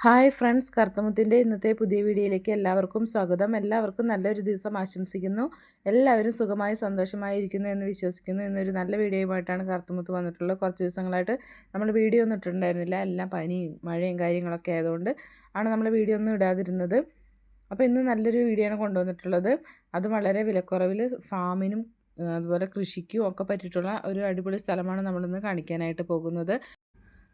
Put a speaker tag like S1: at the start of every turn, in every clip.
S1: Hi friends കർത്തമുത്തിന്റെ ഇന്നത്തെ പുതിയ വീഡിയോയിലേക്ക് എല്ലാവർക്കും സ്വാഗതം. എല്ലാവർക്കും നല്ലൊരു ദിവസം ആശംസിക്കുന്നു. എല്ലാവരും സുഖമായി സന്തോഷമായി ഇരിക്കുന്നു എന്ന് വിശ്വസിക്കുന്നു. ഇന്നൊരു നല്ല വീഡിയോയുമായിട്ടാണ് കർത്തമുത്ത് വന്നിട്ടുള്ളത്. കുറച്ച് ദിവസങ്ങളായിട്ട് നമ്മൾ വീഡിയോ ഒന്നും ഇട്ടിട്ടുണ്ടായിരുന്നില്ല. എല്ലാം പനിയും മഴയും കാര്യങ്ങളൊക്കെ ആയതുകൊണ്ട് ആണ് നമ്മൾ വീഡിയോ ഒന്നും ഇടാതിരുന്നത്. അപ്പോൾ ഇന്ന് നല്ലൊരു വീഡിയോ ആണ് കൊണ്ടുവന്നിട്ടുള്ളത്. അത് വളരെ വിലക്കുറവിൽ ഫാമിനും അതുപോലെ കൃഷിക്കും ഒക്കെ പറ്റിയിട്ടുള്ള ഒരു അടിപൊളി സ്ഥലമാണ് നമ്മളിന്ന് കാണിക്കാനായിട്ട് പോകുന്നത്.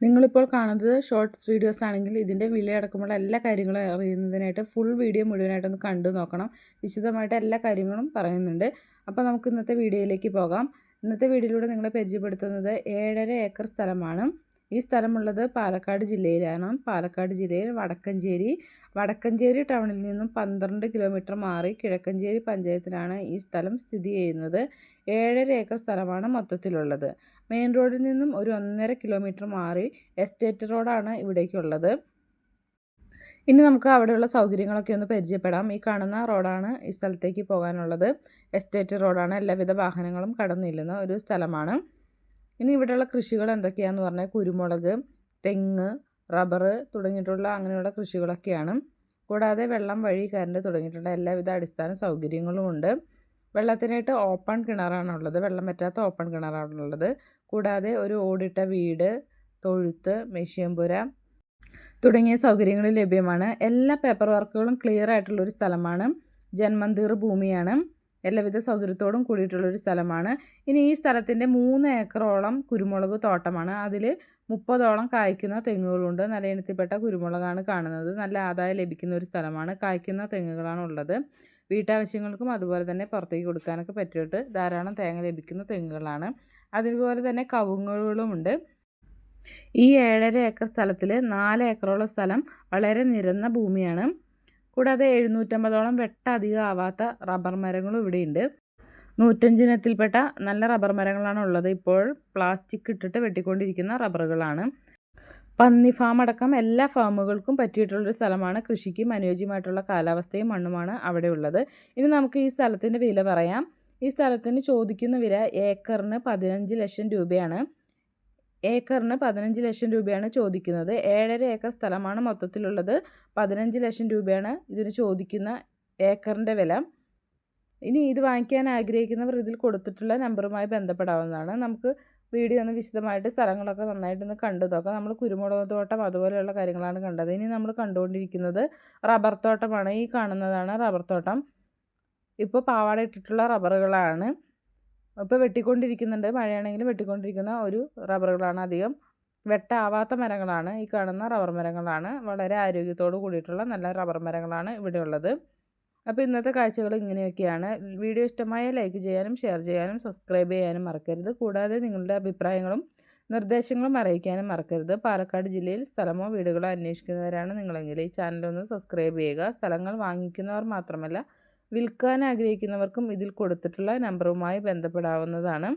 S1: നിങ്ങളിപ്പോൾ കാണുന്നത് ഷോർട്ട്സ് വീഡിയോസ് ആണെങ്കിൽ ഇതിന്റെ വിലയടക്കമുള്ള എല്ലാ കാര്യങ്ങളും അറിയുന്നതിനായിട്ട് ഫുൾ വീഡിയോ മുഴുവനായിട്ടൊന്ന് കണ്ടു നോക്കണം. വിശദമായിട്ട് എല്ലാ കാര്യങ്ങളും പറയുന്നുണ്ട്. അപ്പോൾ നമുക്ക് ഇന്നത്തെ വീഡിയോയിലേക്ക് പോകാം. ഇന്നത്തെ വീഡിയോയിലൂടെ നിങ്ങളെ പരിചയപ്പെടുത്തുന്നത് ഏഴര ഏക്കർ സ്ഥലമാണ്. ഈ സ്ഥലമുള്ളത് പാലക്കാട് ജില്ലയിലാണ്. പാലക്കാട് ജില്ലയിൽ വടക്കഞ്ചേരി. വടക്കഞ്ചേരി ടൗണിൽ നിന്നും പന്ത്രണ്ട് കിലോമീറ്റർ മാറി കിഴക്കഞ്ചേരി പഞ്ചായത്തിലാണ് ഈ സ്ഥലം സ്ഥിതി ചെയ്യുന്നത്. ഏഴര ഏക്കർ സ്ഥലമാണ് മൊത്തത്തിലുള്ളത്. മെയിൻ റോഡിൽ നിന്നും ഒരു ഒന്നര കിലോമീറ്റർ മാറി എസ്റ്റേറ്റ് റോഡാണ് ഇവിടേക്കുള്ളത്. ഇനി നമുക്ക് അവിടെയുള്ള സൗകര്യങ്ങളൊക്കെ ഒന്ന് പരിചയപ്പെടാം. ഈ കാണുന്ന റോഡാണ് ഈ സ്ഥലത്തേക്ക് പോകാനുള്ളത്. എസ്റ്റേറ്റ് റോഡാണ്. എല്ലാവിധ വാഹനങ്ങളും കടന്നില്ലുന്ന ഒരു സ്ഥലമാണ്. ഇനി ഇവിടെയുള്ള കൃഷികൾ എന്തൊക്കെയാണെന്ന് പറഞ്ഞാൽ കുരുമുളക് തെങ്ങ് റബ്ബർ തുടങ്ങിയിട്ടുള്ള അങ്ങനെയുള്ള കൃഷികളൊക്കെയാണ്. കൂടാതെ വെള്ളം വഴി കരണ്ട് തുടങ്ങിയിട്ടുള്ള എല്ലാവിധ അടിസ്ഥാന സൗകര്യങ്ങളുമുണ്ട് വെള്ളത്തിനായിട്ട് ഓപ്പൺ കിണറാണുള്ളത് വെള്ളം പറ്റാത്ത ഓപ്പൺ കിണറാണുള്ളത് കൂടാതെ ഒരു ഓടിട്ട വീട് തൊഴുത്ത് മെഷ്യമ്പുര തുടങ്ങിയ സൗകര്യങ്ങൾ ലഭ്യമാണ്. എല്ലാ പേപ്പർ വർക്കുകളും ക്ലിയർ ആയിട്ടുള്ളൊരു സ്ഥലമാണ്. ജന്മന്തീർ ഭൂമിയാണ്. എല്ലാവിധ സൗകര്യത്തോടും കൂടിയിട്ടുള്ളൊരു സ്ഥലമാണ്. ഇനി ഈ സ്ഥലത്തിന്റെ മൂന്ന് ഏക്കറോളം കുരുമുളക് തോട്ടമാണ്. അതിൽ മുപ്പതോളം കായ്ക്കുന്ന തെങ്ങുകളുണ്ട്. നല്ല ഇനത്തിൽപ്പെട്ട കുരുമുളകാണ് കാണുന്നത്. നല്ല ആദായം ലഭിക്കുന്ന ഒരു സ്ഥലമാണ്. കായ്ക്കുന്ന തെങ്ങുകളാണ് ഉള്ളത്. വീട്ടാവശ്യങ്ങൾക്കും അതുപോലെ തന്നെ പുറത്തേക്ക് കൊടുക്കാനൊക്കെ പറ്റിയിട്ട് ധാരാളം തേങ്ങ ലഭിക്കുന്ന തെങ്ങുകളാണ്. അതുപോലെ തന്നെ കവുങ്ങുകളുമുണ്ട് ഈ ഏഴര ഏക്കർ സ്ഥലത്തിൽ നാല് ഏക്കറോളം സ്ഥലം വളരെ നിരന്ന ഭൂമിയാണ്. കൂടാതെ എഴുന്നൂറ്റമ്പതോളം വെട്ട അധികം ആവാത്ത റബ്ബർ മരങ്ങളും ഇവിടെയുണ്ട്. നൂറ്റഞ്ചിനത്തിൽപ്പെട്ട നല്ല റബ്ബർ മരങ്ങളാണ് ഉള്ളത്. ഇപ്പോൾ പ്ലാസ്റ്റിക് ഇട്ടിട്ട് വെട്ടിക്കൊണ്ടിരിക്കുന്ന റബ്ബറുകളാണ്. പന്നി ഫാം അടക്കം എല്ലാ ഫാമുകൾക്കും പറ്റിയിട്ടുള്ളൊരു സ്ഥലമാണ്. കൃഷിക്കും അനുയോജ്യമായിട്ടുള്ള കാലാവസ്ഥയും മണ്ണുമാണ് അവിടെ ഉള്ളത്. ഇനി നമുക്ക് ഈ സ്ഥലത്തിന്റെ വില പറയാം. ഈ സ്ഥലത്തിന് ചോദിക്കുന്ന വില ഏക്കറിന് പതിനഞ്ച് ലക്ഷം രൂപയാണ്. ഏക്കറിന് പതിനഞ്ച് ലക്ഷം രൂപയാണ് ചോദിക്കുന്നത്. ഏഴര ഏക്കർ സ്ഥലമാണ് മൊത്തത്തിലുള്ളത്. പതിനഞ്ച് ലക്ഷം രൂപയാണ് ഇതിന് ചോദിക്കുന്ന ഏക്കറിന്റെ വില. ഇനി ഇത് വാങ്ങിക്കാൻ ആഗ്രഹിക്കുന്നവർ ഇതിൽ കൊടുത്തിട്ടുള്ള നമ്പറുമായി ബന്ധപ്പെടാവുന്നതാണ്. നമുക്ക് വീഡിയോ ഒന്ന് വിശദമായിട്ട് സ്ഥലങ്ങളൊക്കെ നന്നായിട്ടൊന്ന് കണ്ടു നോക്കാം. നമ്മൾ കുരുമുളക് തോട്ടം അതുപോലെയുള്ള കാര്യങ്ങളാണ് കണ്ടത്. ഇനി നമ്മൾ കണ്ടുകൊണ്ടിരിക്കുന്നത് റബ്ബർ തോട്ടമാണ്. ഈ കാണുന്നതാണ് റബ്ബർ തോട്ടം. ഇപ്പോൾ പാവാട ഇട്ടിട്ടുള്ള റബ്ബറുകളാണ്. ഇപ്പോൾ വെട്ടിക്കൊണ്ടിരിക്കുന്നുണ്ട്. മഴയാണെങ്കിലും വെട്ടിക്കൊണ്ടിരിക്കുന്ന ഒരു റബ്ബറുകളാണ് അധികം. വെട്ടാവാത്ത മരങ്ങളാണ്. ഈ കാണുന്ന റബ്ബർ മരങ്ങളാണ്. വളരെ ആരോഗ്യത്തോട് കൂടിയിട്ടുള്ള നല്ല റബ്ബർ മരങ്ങളാണ് ഇവിടെ ഉള്ളത് അപ്പോൾ ഇന്നത്തെ കാഴ്ചകൾ ഇങ്ങനെയൊക്കെയാണ്. വീഡിയോ ഇഷ്ടമായ ലൈക്ക് ചെയ്യാനും ഷെയർ ചെയ്യാനും സബ്സ്ക്രൈബ് ചെയ്യാനും മറക്കരുത്. കൂടാതെ നിങ്ങളുടെ അഭിപ്രായങ്ങളും നിർദ്ദേശങ്ങളും അറിയിക്കാനും മറക്കരുത്. പാലക്കാട് ജില്ലയിൽ സ്ഥലമോ വീടുകളോ അന്വേഷിക്കുന്നവരാണ് നിങ്ങളെങ്കിൽ ഈ ചാനലൊന്ന് സബ്സ്ക്രൈബ് ചെയ്യുക. സ്ഥലങ്ങൾ വാങ്ങിക്കുന്നവർ മാത്രമല്ല വിൽക്കാൻ ആഗ്രഹിക്കുന്നവർക്കും ഇതിൽ കൊടുത്തിട്ടുള്ള നമ്പറുമായി ബന്ധപ്പെടാവുന്നതാണ്.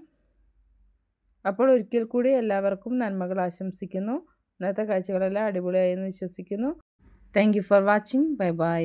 S1: അപ്പോൾ ഒരിക്കൽ കൂടി എല്ലാവർക്കും നന്മകൾ ആശംസിക്കുന്നു. ഇന്നത്തെ കാഴ്ചകളെല്ലാം അടിപൊളിയായി എന്ന് വിശ്വസിക്കുന്നു. Thank for watching bye bye